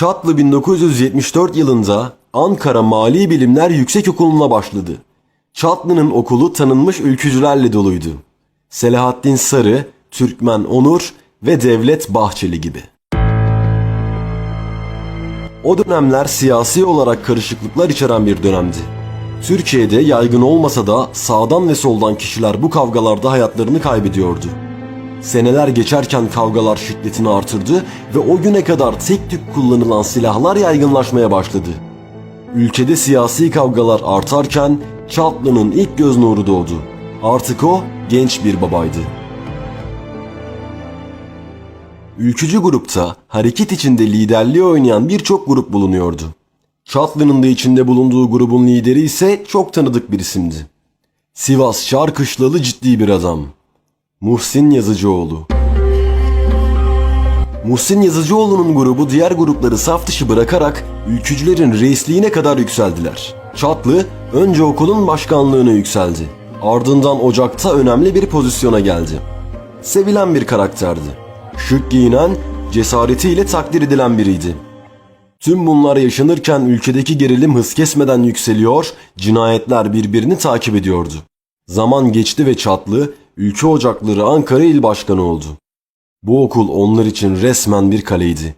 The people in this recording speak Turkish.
Çatlı 1974 yılında Ankara Mali Bilimler Yüksekokulu'na başladı. Çatlı'nın okulu tanınmış ülkücülerle doluydu. Selahattin Sarı, Türkmen Onur ve Devlet Bahçeli gibi. O dönemler siyasi olarak karışıklıklar içeren bir dönemdi. Türkiye'de yaygın olmasa da sağdan ve soldan kişiler bu kavgalarda hayatlarını kaybediyordu. Seneler geçerken kavgalar şiddetini artırdı ve o güne kadar tek tük kullanılan silahlar yaygınlaşmaya başladı. Ülkede siyasi kavgalar artarken Çatlı'nın ilk göz nuru doğdu. Artık o genç bir babaydı. Ülkücü grupta hareket içinde liderliği oynayan birçok grup bulunuyordu. Çatlı'nın da içinde bulunduğu grubun lideri ise çok tanıdık bir isimdi. Sivas Şarkışlalı ciddi bir adam. Muhsin Yazıcıoğlu. Muhsin Yazıcıoğlu'nun grubu diğer grupları saf dışı bırakarak ülkücülerin reisliğine kadar yükseldiler. Çatlı önce okulun başkanlığına yükseldi. Ardından ocakta önemli bir pozisyona geldi. Sevilen bir karakterdi. Şık giyinen, cesaretiyle takdir edilen biriydi. Tüm bunlar yaşanırken ülkedeki gerilim hız kesmeden yükseliyor, cinayetler birbirini takip ediyordu. Zaman geçti ve Çatlı, Ülke Ocakları Ankara İl Başkanı oldu. Bu okul onlar için resmen bir kaleydi.